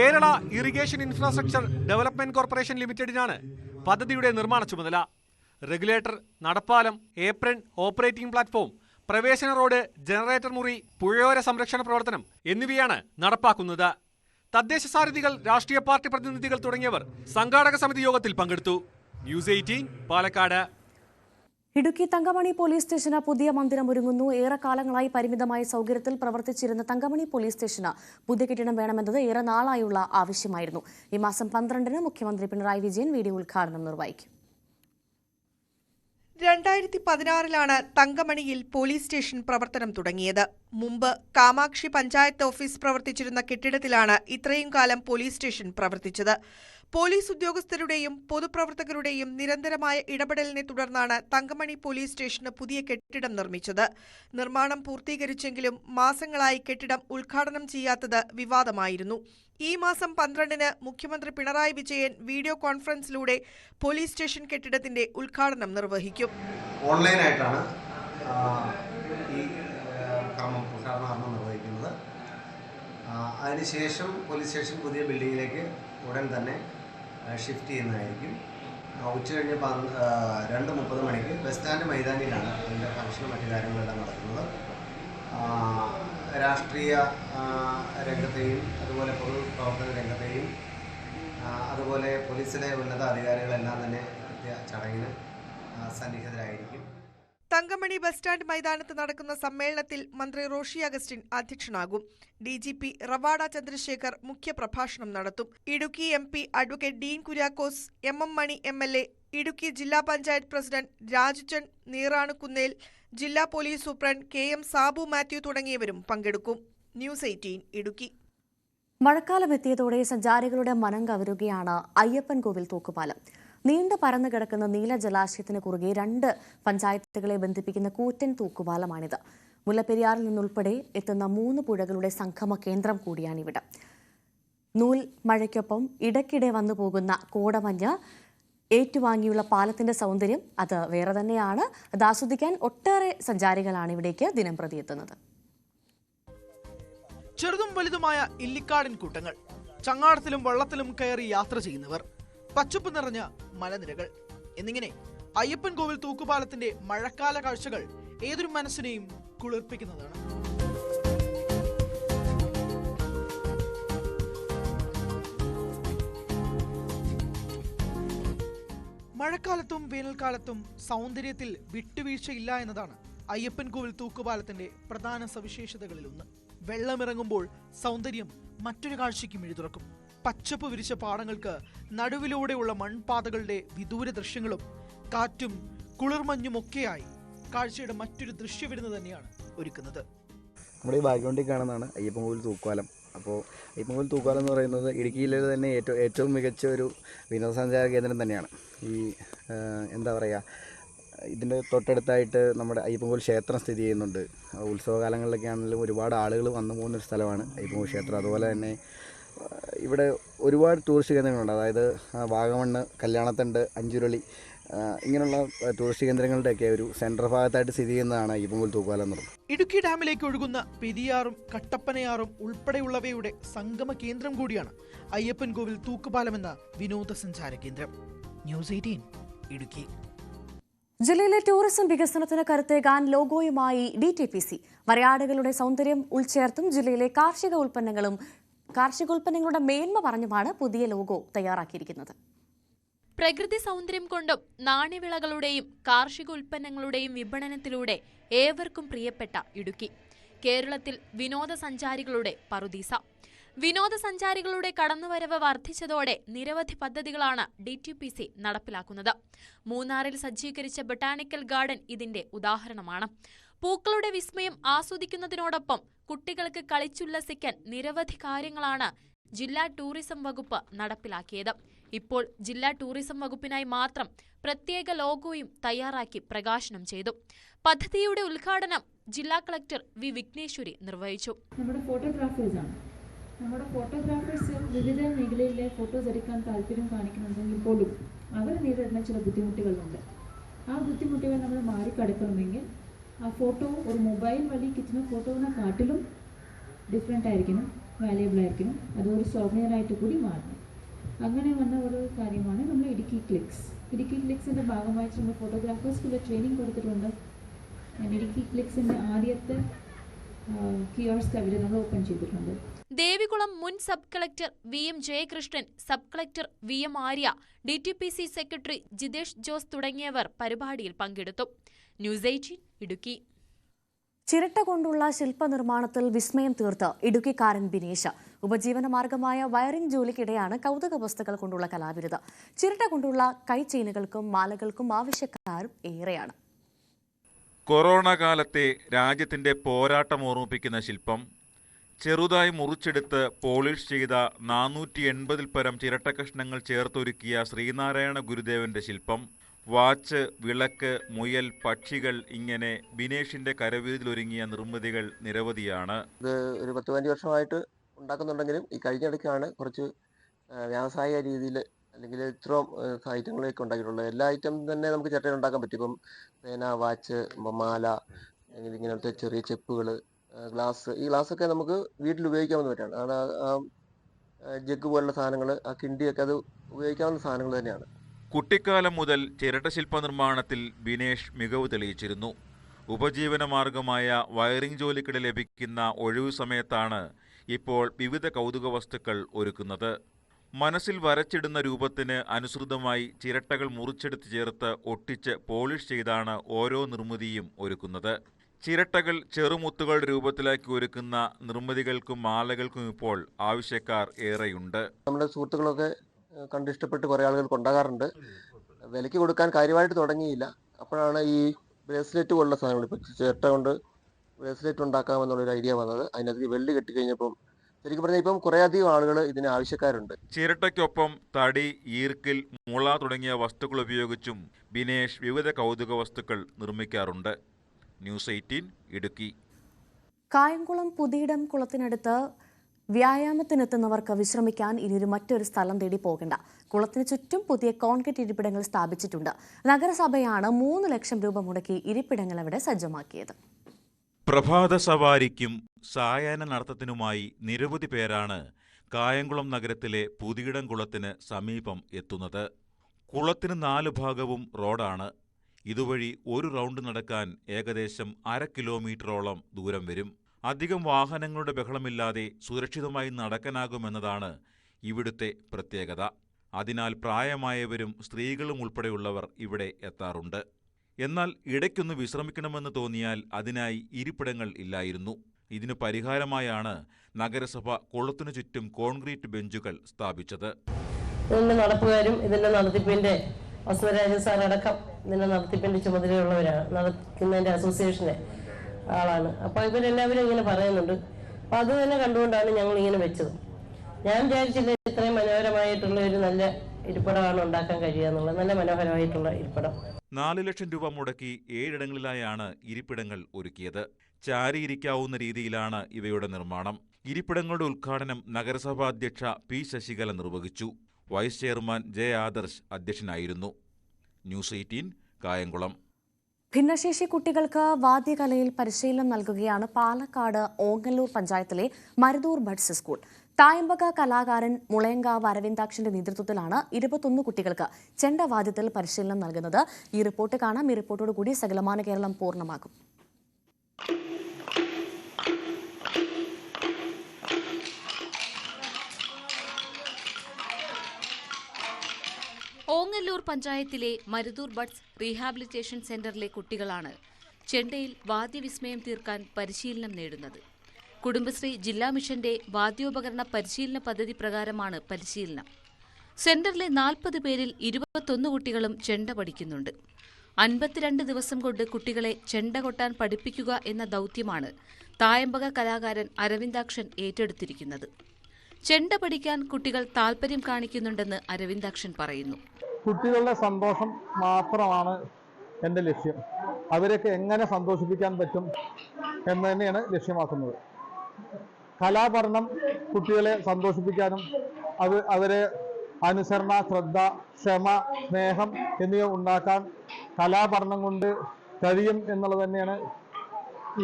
Kerala irrigation infrastructure development corporation ലിമിറ്റഡിനാണ് പദ്ധതിയുടെ നിർമ്മാണ ചുമതല. റെഗുലേറ്റർ നടപ്പാലം ഏപ്രൺ ഓപ്പറേറ്റിംഗ് പ്ലാറ്റ്ഫോം പ്രവേശന റോഡ് ജനറേറ്റർ മുറി പുഴയോര സംരക്ഷണ പ്രവർത്തനം എന്നിവയാണ് നടപ്പാക്കുന്നത്. തദ്ദേശ സാരഥികൾ രാഷ്ട്രീയ പാർട്ടി പ്രതിനിധികൾ തുടങ്ങിയവർ സംഘാടക സമിതി യോഗത്തിൽ പങ്കെടുത്തു. News eighteen Palakkad. Idukki Thankamani police സ്റ്റേഷന് പുതിയ മന്ദിരം ഒരുങ്ങുന്നു. ഏറെക്കാലങ്ങളായി പരിമിതമായ സൗകര്യത്തിൽ പ്രവർത്തിച്ചിരുന്ന തങ്കമണി പോലീസ് സ്റ്റേഷന് പുതിയ കെട്ടിടം വേണമെന്നത് ഏറെ നാളായുള്ള ആവശ്യമായിരുന്നു. ഈ മാസം പന്ത്രണ്ടിന് മുഖ്യമന്ത്രി പിണറായി വിജയൻ വീഡിയോ ഉദ്ഘാടനം നിർവഹിക്കും. രണ്ടായിരത്തി പതിനാറിലാണ് തങ്കമണിയിൽ പോലീസ് സ്റ്റേഷൻ പ്രവർത്തനം തുടങ്ങിയത്. മുമ്പ് കാമാക്ഷി പഞ്ചായത്ത് ഓഫീസ് പ്രവർത്തിച്ചിരുന്ന കെട്ടിടത്തിലാണ് ഇത്രയും കാലം പോലീസ് സ്റ്റേഷൻ പ്രവർത്തിച്ചത്. പോലീസ് ഉദ്യോഗസ്ഥരുടെയും പൊതുപ്രവർത്തകരുടെയും നിരന്തരമായ ഇടപെടലിനെ തുടർന്നാണ് തങ്കമണി പോലീസ് സ്റ്റേഷന് പുതിയ കെട്ടിടം നിർമ്മിച്ചത്. നിർമ്മാണം പൂർത്തീകരിച്ചെങ്കിലും മാസങ്ങളായി കെട്ടിടം ഉദ്ഘാടനം ചെയ്യാത്തത് വിവാദമായിരുന്നു. ഈ മാസം പന്ത്രണ്ടിന് മുഖ്യമന്ത്രി പിണറായി വിജയൻ വീഡിയോ കോൺഫറൻസിലൂടെ പോലീസ് സ്റ്റേഷൻ കെട്ടിടത്തിന്റെ ഉദ്ഘാടനം നിർവഹിക്കും. ഓൺലൈനായിട്ടാണ് ഈ അതിനുശേഷം പോലീസ് സ്റ്റേഷൻ പുതിയ ബിൽഡിങ്ങിലേക്ക് ഉടൻ തന്നെ ഷിഫ്റ്റ് ചെയ്യുന്നതായിരിക്കും. ഉച്ച കഴിഞ്ഞ് രണ്ട് മുപ്പത് മണിക്ക് ബസ് സ്റ്റാൻഡ് മൈതാനിയിലാണ് അതിന്റെ ഫംഗ്ഷനും മറ്റു കാര്യങ്ങളെല്ലാം നടക്കുന്നത്. രാഷ്ട്രീയ രംഗത്തെയും അതുപോലെ പൊതു പ്രവർത്തന രംഗത്തെയും അതുപോലെ പോലീസിലെ ഉന്നത അധികാരികളെല്ലാം തന്നെ ചടങ്ങിന് സന്നിഹിതരായിരിക്കും. തങ്കമണി ബസ് സ്റ്റാൻഡ് മൈതാനത്ത് നടക്കുന്ന സമ്മേളനത്തിൽ മന്ത്രി Roshi Augustine അധ്യക്ഷനാകും. D G P Ravada Chandrasekhar മുഖ്യപ്രഭാഷണം നടത്തും. Idukki M P advocate Dean Kuriakose M M Mani M L A Idukki ജില്ലാ പഞ്ചായത്ത് പ്രസിഡന്റ് രാജുചൻ നീറാണുകുന്നേൽ ജില്ലാ police superintendent K M Sabu Mathew തുടങ്ങിയവരും പങ്കെടുക്കും. News eighteen Idukki. മഴക്കാലം എത്തിയതോടെ സഞ്ചാരികളുടെ മനം കവരുകയാണ് അയ്യപ്പൻകോവിൽ തൂക്കുപാലം. നീണ്ടു പരന്നു കിടക്കുന്ന നീല ജലാശയത്തിന് കുറുകെ രണ്ട് പഞ്ചായത്തുകളെ ബന്ധിപ്പിക്കുന്ന കൂറ്റൻ തൂക്കുപാലമാണിത്. മുല്ലപ്പെരിയാറിൽ നിന്നുൾപ്പെടെ എത്തുന്ന മൂന്ന് പുഴകളുടെ സംഗമ കേന്ദ്രം കൂടിയാണിവിടെ. നൂൽ മഴയ്ക്കൊപ്പം ഇടയ്ക്കിടെ വന്നു പോകുന്ന കോടമഞ്ഞ് ഏറ്റുവാങ്ങിയുള്ള പാലത്തിന്റെ സൗന്ദര്യം അത് വേറെ തന്നെയാണ്. അത് ആസ്വദിക്കാൻ ഒട്ടേറെ സഞ്ചാരികളാണ് ഇവിടേക്ക് ദിനം പ്രതി എത്തുന്നത്. ചെറുതും വലുതുമായ ഇല്ലിക്കാടൻ കൂട്ടങ്ങൾ. ചങ്ങാടത്തിലും വള്ളത്തിലും കയറി യാത്ര ചെയ്യുന്നവർ. പച്ചപ്പ് നിറഞ്ഞ മലനിരകൾ. എന്നിങ്ങനെ അയ്യപ്പൻ കോവിൽ തൂക്കുപാലത്തിന്റെ മഴക്കാല കാഴ്ചകൾ ഏതൊരു മനസ്സിനെയും കുളിർപ്പിക്കുന്നതാണ്. മഴക്കാലത്തും വേനൽക്കാലത്തും സൗന്ദര്യത്തിൽ വിട്ടുവീഴ്ചയില്ല എന്നതാണ് അയ്യപ്പൻ കോവിൽ തൂക്കുപാലത്തിന്റെ പ്രധാന സവിശേഷതകളിലൊന്ന്. വെള്ളമിറങ്ങുമ്പോൾ സൗന്ദര്യം മറ്റൊരു കാഴ്ചയ്ക്കും എഴുതുറക്കും പച്ചപ്പ് വിരിച്ച പാടങ്ങൾക്ക് നടുവിലൂടെയുള്ള മൺപാതകളുടെ വിദൂര ദൃശ്യങ്ങളും കാറ്റും കുളിർമഞ്ഞുമൊക്കെയായി കാഴ്ചയുടെ മറ്റൊരു ദൃശ്യവിരുന്ന് തന്നെയാണ് ഒരുക്കുന്നത്. നമ്മുടെ ഈ ബാക്ക്ഗ്രൗണ്ടിൽ കാണുന്നതാണ് അയ്യപ്പൻകോവിൽ തൂക്കുവാലം. അപ്പോൾ അയ്യപ്പൻകോവിൽ തൂക്കുവാലം എന്ന് പറയുന്നത് ഇടുക്കി ജില്ലയിൽ തന്നെ ഏറ്റവും ഏറ്റവും മികച്ച ഒരു വിനോദസഞ്ചാര കേന്ദ്രം തന്നെയാണ്. ഈ എന്താ പറയുക ഇതിന്റെ തൊട്ടടുത്തായിട്ട് നമ്മുടെ അയ്യപ്പൻകോവിൽ ക്ഷേത്രം സ്ഥിതി ചെയ്യുന്നുണ്ട്. ഉത്സവകാലങ്ങളിലൊക്കെ ആണെങ്കിലും ഒരുപാട് ആളുകൾ വന്നു പോകുന്ന ഒരു സ്ഥലമാണ് അയ്യപ്പൻകോവിൽ ക്ഷേത്രം. അതുപോലെ തന്നെ ഇവിടെ ഒരുപാട് ടൂറിസ്റ്റ് കേന്ദ്രങ്ങളുണ്ട്. അതായത് വാഗമണ്ണ് കല്യാണത്തണ്ട് അഞ്ചുരുളി ഇങ്ങനെയുള്ള ടൂറിസ്റ്റ് കേന്ദ്രങ്ങളുടെയൊക്കെ ഒരു സെൻട്രൽ ഭാഗത്തായിട്ട് സ്ഥിതി ചെയ്യുന്നതാണ് അയ്യപ്പൻകോവിൽ തൂക്കുപാലം എന്ന് പറയുന്നത്. ഇടുക്കി ഡാമിലേക്ക് ഒഴുകുന്ന പെരിയാറും കട്ടപ്പനയാറും ഉൾപ്പെടെയുള്ളവയുടെ സംഗമ കേന്ദ്രം കൂടിയാണ് അയ്യപ്പൻ കോവിൽ തൂക്കുപാലം എന്ന വിനോദസഞ്ചാര കേന്ദ്രം. News eighteen Idukki. ജില്ലയിലെ ടൂറിസം വികസനത്തിന് കരുത്തേകാൻ ലോഗോയുമായി ഡി ടി പി സി. മലയാളികളുടെ സൗന്ദര്യം ഉൾച്ചേർത്തും ജില്ലയിലെ കാർഷിക ഉൽപ്പന്നങ്ങളും കാർഷികോൽപ്പന്നങ്ങളുടെ മേന്മ പറഞ്ഞുമാണ് പുതിയ ലോഗോ തയ്യാറാക്കിയിരിക്കുന്നത്. പ്രകൃതി സൗന്ദര്യം കൊണ്ടും നാണ്യവിളകളുടെയും കാർഷിക ഉൽപ്പന്നങ്ങളുടെയും വിപണനത്തിലൂടെ ഏവർക്കും പ്രിയപ്പെട്ട ഇടുക്കി. കേരളത്തിൽ വിനോദസഞ്ചാരികളുടെ പറുദീസ. വിനോദസഞ്ചാരികളുടെ കടന്നുവരവ് വർദ്ധിച്ചതോടെ നിരവധി പദ്ധതികളാണ് ഡി ടി പി സി നടപ്പിലാക്കുന്നത്. മൂന്നാറിൽ സജ്ജീകരിച്ച ബൊട്ടാണിക്കൽ ഗാർഡൻ ഇതിന്റെ ഉദാഹരണമാണ്. പൂക്കളുടെ വിസ്മയം ആസ്വദിക്കുന്നതിനോടൊപ്പം കുട്ടികൾക്ക് കളിച്ചുല്ലസിക്കാൻ നിരവധി കാര്യങ്ങളാണ് ജില്ലാ ടൂറിസം വകുപ്പ് നടപ്പിലാക്കിയത്. ഇപ്പോൾ ജില്ലാ ടൂറിസം വകുപ്പിനായി മാത്രം പ്രത്യേക ലോഗോയും തയ്യാറാക്കി പ്രകാശനം ചെയ്തു. പദ്ധതിയുടെ ഉദ്ഘാടനം ജില്ലാ കളക്ടർ വി. വിഘ്നേശ്വരി നിർവഹിച്ചു. നമ്മുടെ ഫോട്ടോഗ്രാഫേഴ്സാണ്. നമ്മുടെ ഫോട്ടോഗ്രാഫേഴ്സ് വിവിധ മേഖലയിലെ ഫോട്ടോസ് എടുക്കാൻ താല്പര്യം കാണിക്കുന്നുണ്ടെങ്കിൽ പോലും അവർ നേരിടുന്ന ചില ബുദ്ധിമുട്ടുകളുണ്ട്. ആ ബുദ്ധിമുട്ടുകൾ നമ്മൾ മാറിക്കടക്കണമെങ്കിൽ ആ ഫോട്ടോ ഒരു മൊബൈൽ വഴി കിട്ടുന്ന ഫോട്ടോവിനെ കാട്ടിലും ഡിഫറെന്റ് ആയിരിക്കണം വാല്യബിൾ ആയിരിക്കണം. അതൊരു ആയിട്ട് കൂടി മാറണം അങ്ങനെ വന്ന ഒരു കാര്യമാണ് നമ്മൾ ഇടുക്കി ക്ലിക്സ് ഇടുക്കി ക്ലിക്സിന്റെ ഭാഗമായിട്ട് നമ്മൾ ഫോട്ടോഗ്രാഫേഴ്സ്ക്കുള്ള ട്രെയിനിങ് കൊടുത്തിട്ടുണ്ട്. ഇടുക്കി ക്ലിക്സിന്റെ ആദ്യത്തെ നമ്മൾ ഓപ്പൺ ചെയ്തിട്ടുണ്ട്. ദേവികുളം മുൻ sub collector V M Jayakrishnan sub collector V M Arya D T P C secretary Jithesh Jose തുടങ്ങിയവർ പരിപാടിയിൽ പങ്കെടുത്തു. News eighteen Idukki. ചിരട്ട കൊണ്ടുള്ള ശില്പനിർമ്മാണത്തിൽ വിസ്മയം തീർത്ത് ഇടുക്കിക്കാരൻ ബിനീഷ്. ഉപജീവന മാർഗമായ വയറിംഗ് ജോലിക്കിടെയാണ് കൗതുക വസ്തുക്കൾ കൊണ്ടുള്ള കലാവിരുത് ചിരട്ട കൊണ്ടുള്ള കൈച്ചെയിനുകൾക്കും മാലകൾക്കും ആവശ്യക്കാരും ഏറെയാണ്. കൊറോണ കാലത്തെ രാജ്യത്തിന്റെ പോരാട്ടം ഓർമ്മിപ്പിക്കുന്ന ശില്പം ചെറുതായി മുറിച്ചെടുത്ത് പോളിഷ് ചെയ്ത നാനൂറ്റി എൺപതിൽ പരം ചിരട്ടക്കഷ്ണങ്ങൾ ചേർത്തൊരുക്കിയ ശ്രീനാരായണ ഗുരുദേവന്റെ ശില്പം വാച്ച് വിളക്ക് മുയൽ പക്ഷികൾ ഇങ്ങനെ ബിനേഷിന്റെ കരവീതിയിലൊരുങ്ങിയ നിർമ്മിതികൾ നിരവധിയാണ്. ഇത് ഒരു പത്ത് പതിനഞ്ച് വർഷമായിട്ട് ഉണ്ടാക്കുന്നുണ്ടെങ്കിലും ഈ കഴിഞ്ഞിടയ്ക്കാണ് കുറച്ച് വ്യാവസായിക രീതിയിൽ അല്ലെങ്കിൽ ഇത്രയും ഐറ്റങ്ങളൊക്കെ ഉണ്ടാക്കിയിട്ടുള്ളത്. എല്ലാ ഐറ്റം തന്നെ നമുക്ക് ചട്ടയിൽ ഉണ്ടാക്കാൻ പറ്റും. ഇപ്പം പേന വാച്ച് മാല അല്ലെങ്കിൽ ഇങ്ങനത്തെ ചെറിയ ചെപ്പുകൾ ഗ്ലാസ് ഈ ഗ്ലാസ്സൊക്കെ നമുക്ക് വീട്ടിൽ ഉപയോഗിക്കാവുന്ന പറ്റാണ് ആ ജഗ് പോലുള്ള സാധനങ്ങൾ ആ കിണ്ടിയൊക്കെ അത് ഉപയോഗിക്കാവുന്ന സാധനങ്ങൾ തന്നെയാണ്. കുട്ടിക്കാലം മുതൽ ചിരട്ടശില്പ നിർമ്മാണത്തിൽ ബിനേഷ് മികവ് തെളിയിച്ചിരുന്നു. ഉപജീവന മാർഗമായ വയറിംഗ് ജോലിക്കിടെ ലഭിക്കുന്ന ഒഴിവു സമയത്താണ് ഇപ്പോൾ വിവിധ കൗതുക വസ്തുക്കൾ ഒരുക്കുന്നത്. മനസ്സിൽ വരച്ചിടുന്ന രൂപത്തിന് അനുസൃതമായി ചിരട്ടകൾ മുറിച്ചെടുത്ത് ചേർത്ത് ഒട്ടിച്ച് പോളിഷ് ചെയ്താണ് ഓരോ നിർമ്മിതിയും ഒരുക്കുന്നത്. ചിരട്ടകൾ ചെറുമുത്തുകൾ രൂപത്തിലാക്കി ഒരുക്കുന്ന നിർമ്മിതികൾക്കും മാലകൾക്കും ഇപ്പോൾ ആവശ്യക്കാർ ഏറെയുണ്ട്. നമ്മുടെ സുഹൃത്തുക്കളൊക്കെ ഏഹ് കണ്ട് ഇഷ്ടപ്പെട്ട് കുറേ ആളുകൾ കൊണ്ടാകാറുണ്ട്. വിലയ്ക്ക് കൊടുക്കാൻ കാര്യമായിട്ട് തുടങ്ങിയില്ല. അപ്പോഴാണ് ഈ ബ്രേസ്ലെറ്റ് പോലുള്ള സാധനങ്ങൾ ഇപ്പോൾ ചേട്ട കൊണ്ട് ബ്രേസ്ലെറ്റ് ഉണ്ടാക്കാമെന്നുള്ളൊരു ഐഡിയ വന്നത്. അതിനകത്ത് വെള്ളി കെട്ടിക്കഴിഞ്ഞപ്പം ശരിക്കും പറഞ്ഞാൽ ഇപ്പം കുറേ അധികം ആളുകൾ ഇതിന് ആവശ്യക്കാരുണ്ട്. ചിരട്ടയ്ക്കൊപ്പം തടി ഈർക്കിൽ മുള തുടങ്ങിയ വസ്തുക്കൾ ഉപയോഗിച്ചും ബിനേഷ് വിവിധ കൗതുക വസ്തുക്കൾ നിർമ്മിക്കാറുണ്ട്. News eighteen Idukki. Kayamkulam Puthiyidam കുളത്തിനടുത്ത് വ്യായാമത്തിനെത്തുന്നവർക്ക് വിശ്രമിക്കാൻ ഇനിയൊരു മറ്റൊരു സ്ഥലം തേടി പോകേണ്ട. കുളത്തിന് ചുറ്റും പുതിയ കോൺക്രീറ്റ് ഇരിപ്പിടങ്ങൾ സ്ഥാപിച്ചിട്ടുണ്ട്. നഗരസഭയാണ് മൂന്ന് ലക്ഷം രൂപ മുടക്കി ഇരിപ്പിടങ്ങൾ അവിടെ സജ്ജമാക്കിയത്. പ്രഭാത സവാരിക്കും സായാഹ്ന നടത്തത്തിനുമായി നിരവധി പേരാണ് കായംകുളം നഗരത്തിലെ പുതിയിടം കുളത്തിന് സമീപം എത്തുന്നത്. കുളത്തിന് നാല് ഭാഗവും റോഡാണ്. ഇതുവഴി ഒരു റൗണ്ട് നടക്കാൻ ഏകദേശം അര കിലോമീറ്ററോളം ദൂരം വരും. അധികം വാഹനങ്ങളുടെ ബഹളമില്ലാതെ സുരക്ഷിതമായി നടക്കാനാകുമെന്നതാണ് ഇവിടുത്തെ പ്രത്യേകത. അതിനാൽ പ്രായമായവരും സ്ത്രീകളും ഉൾപ്പെടെയുള്ളവർ ഇവിടെ എത്താറുണ്ട്. എന്നാൽ ഇടയ്ക്കൊന്ന് വിശ്രമിക്കണമെന്ന് തോന്നിയാൽ അതിനായി ഇരിപ്പിടങ്ങൾ ഇല്ലായിരുന്നു. ഇതിനു പരിഹാരമായാണ് നഗരസഭ കുളത്തിനു ചുറ്റും കോൺക്രീറ്റ് ബെഞ്ചുകൾ സ്ഥാപിച്ചത്. ഇതിന്റെ നടപ്പുകാരും ഇതിന്റെ നടത്തിപ്പിന്റെ വസുധരാജൻ സാർ അടക്കം ഇതിന്റെ നടത്തിപ്പിന്റെ ചുമതലയുള്ളവരാണ് നടത്തുന്നതിന്റെ അസോസിയേഷന്റെ ആളാണ്. അപ്പൊ ഇവരെല്ലാവരും ഇങ്ങനെ പറയുന്നുണ്ട്. അപ്പൊ അത് തന്നെ കണ്ടുകൊണ്ടാണ് ഞങ്ങൾ ഇങ്ങനെ വെച്ചത്. ഞാൻ വിചാരിച്ചില്ല ഇത്രയും മനോഹരമായിട്ടുള്ള ഒരു നല്ല ഇരിപ്പിടമാണ് ഉണ്ടാക്കാൻ കഴിയുക എന്നുള്ളത്. നല്ല മനോഹരമായിട്ടുള്ള ഇരിപ്പിടം. നാല് ലക്ഷം രൂപ മുടക്കി ഏഴിടങ്ങളിലായാണ് ഇരിപ്പിടങ്ങൾ ഒരുക്കിയത്. ചാരിയിരിക്കാവുന്ന രീതിയിലാണ് ഇവയുടെ നിർമ്മാണം. ഇരിപ്പിടങ്ങളുടെ ഉദ്ഘാടനം നഗരസഭാ അധ്യക്ഷ പി ശശികല നിർവഹിച്ചു. വൈസ് ചെയർമാൻ ജെ ആദർശ് അധ്യക്ഷനായിരുന്നു. News eighteen Kayamkulam. ഭിന്നശേഷി കുട്ടികൾക്ക് വാദ്യകലയിൽ പരിശീലനം നൽകുകയാണ് പാലക്കാട് ഓങ്ങല്ലൂർ പഞ്ചായത്തിലെ മരുതൂർ ബഡ്സ് സ്കൂൾ. തായമ്പക കലാകാരൻ മുളയങ്കാവ് അരവിന്ദാക്ഷന്റെ നേതൃത്വത്തിലാണ് ഇരുപത്തൊന്ന് കുട്ടികൾക്ക് ചെണ്ടവാദ്യത്തിൽ പരിശീലനം നൽകുന്നത്. ഈ റിപ്പോർട്ട് കാണാം. ഈ റിപ്പോർട്ടോടുകൂടി സകലമാന കേരളം പൂർണമാകും. ഓങ്ങല്ലൂർ പഞ്ചായത്തിലെ മരുതൂർ ബഡ്സ് റീഹാബിലിറ്റേഷൻ സെന്ററിലെ കുട്ടികളാണ് ചെണ്ടയിൽ വാദ്യവിസ്മയം തീർക്കാൻ പരിശീലനം നേടുന്നത്. കുടുംബശ്രീ ജില്ലാ മിഷന്റെ വാദ്യോപകരണ പരിശീലന പദ്ധതി പ്രകാരമാണ് പരിശീലനം. സെന്ററിലെ നാൽപ്പത് പേരിൽ ഇരുപത്തൊന്ന് കുട്ടികളും ചെണ്ട പഠിക്കുന്നുണ്ട്. അൻപത്തിരണ്ട് ദിവസം കൊണ്ട് കുട്ടികളെ ചെണ്ട കൊട്ടാൻ പഠിപ്പിക്കുക എന്ന ദൗത്യമാണ് തായമ്പക കലാകാരൻ അരവിന്ദാക്ഷൻ ഏറ്റെടുത്തിരിക്കുന്നത്. ചെണ്ട പഠിക്കാൻ കുട്ടികൾ താൽപര്യം കാണിക്കുന്നുണ്ടെന്ന് അരവിന്ദാക്ഷൻ പറയുന്നു. കുട്ടികളുടെ സന്തോഷം മാത്രമാണ് എന്റെ ലക്ഷ്യം. അവരൊക്കെ എങ്ങനെ സന്തോഷിപ്പിക്കാൻ പറ്റും എന്ന് തന്നെയാണ് ലക്ഷ്യമാക്കുന്നത്. കലാപഠനം കുട്ടികളെ സന്തോഷിപ്പിക്കാനും അത് അവരെ അനുസരണ ശ്രദ്ധ ക്ഷമ സ്നേഹം എന്നിവ ഉണ്ടാക്കാൻ കലാപഠനം കൊണ്ട് കഴിയും എന്നുള്ളത് തന്നെയാണ്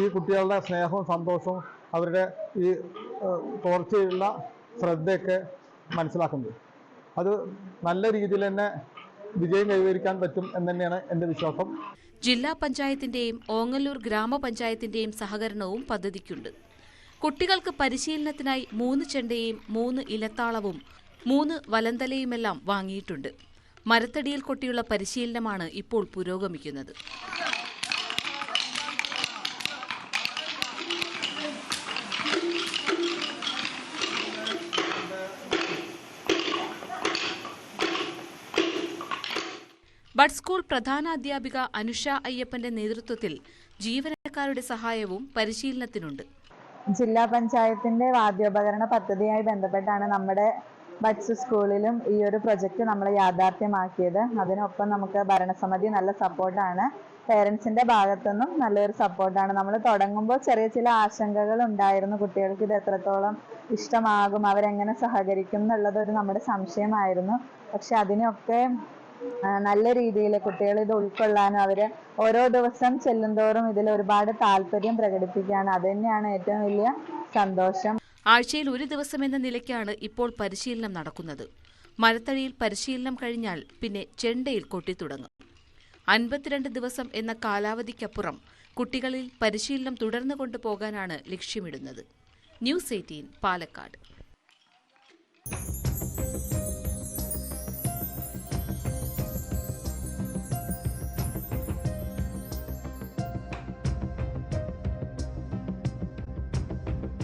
ഈ കുട്ടികളുടെ സ്നേഹവും സന്തോഷവും അവരുടെ ഈ തോർച്ചയുള്ള ശ്രദ്ധയൊക്കെ മനസ്സിലാക്കുന്നത്. അത് നല്ല രീതിയിൽ തന്നെ വിജയം കൈവരിക്കാൻ പറ്റും എന്ന് തന്നെയാണ് എന്റെ വിശ്വാസം. ജില്ലാ പഞ്ചായത്തിന്റെയും ഓങ്ങല്ലൂർ ഗ്രാമപഞ്ചായത്തിന്റെയും സഹകരണവും പദ്ധതിക്കുണ്ട്. കുട്ടികൾക്ക് പരിശീലനത്തിനായി മൂന്ന് ചെണ്ടയും മൂന്ന് ഇലത്താളവും മൂന്ന് വലന്തലയുമെല്ലാം വാങ്ങിയിട്ടുണ്ട്. മരത്തടിയിൽ കൊട്ടിയുള്ള പരിശീലനമാണ് ഇപ്പോൾ പുരോഗമിക്കുന്നത്. ബഡ് സ്കൂൾ പ്രധാനാധ്യാപിക അനുഷ അയ്യപ്പന്റെ നേതൃത്വത്തിൽ ജീവനക്കാരുടെ സഹായവും പരിശീലനത്തിനുണ്ട്. ജില്ലാ പഞ്ചായത്തിന്റെ വാദ്യോപകരണ പദ്ധതിയായി ബന്ധപ്പെട്ടാണ് നമ്മുടെ ബഡ്സ് സ്കൂളിലും ഈ ഒരു പ്രൊജക്റ്റ് നമ്മൾ യാഥാർത്ഥ്യമാക്കിയത്. അതിനൊപ്പം നമുക്ക് ഭരണസമിതി നല്ല സപ്പോർട്ടാണ്. പേരൻസിന്റെ ഭാഗത്തുനിന്നും നല്ലൊരു സപ്പോർട്ടാണ്. നമ്മൾ തുടങ്ങുമ്പോൾ ചെറിയ ചില ആശങ്കകൾ ഉണ്ടായിരുന്നു. കുട്ടികൾക്ക് ഇത് എത്രത്തോളം ഇഷ്ടമാകും അവരെങ്ങനെ സഹകരിക്കും എന്നുള്ളത് ഒരു നമ്മുടെ സംശയമായിരുന്നു. പക്ഷെ അതിനൊക്കെ നല്ല രീതിയിൽ കുട്ടികൾ ഇത് ഉൾക്കൊള്ളാനും അവർ ഓരോ ദിവസം ചെല്ലുന്തോറും ഇതിൽ ഒരുപാട് താല്പര്യം പ്രകടിപ്പിക്കുകയാണ്. അത് തന്നെയാണ് ഏറ്റവും വലിയ സന്തോഷം. ആഴ്ചയിൽ ഒരു ദിവസം എന്ന നിലയ്ക്കാണ് ഇപ്പോൾ പരിശീലനം നടക്കുന്നത്. മരത്തഴിയിൽ പരിശീലനം കഴിഞ്ഞാൽ പിന്നെ ചെണ്ടയിൽ കൊട്ടിത്തുടങ്ങും. അൻപത്തിരണ്ട് ദിവസം എന്ന കാലാവധിക്കപ്പുറം കുട്ടികളിൽ പരിശീലനം തുടർന്നു കൊണ്ടുപോകാനാണ് ലക്ഷ്യമിടുന്നത്. News eighteen Palakkad.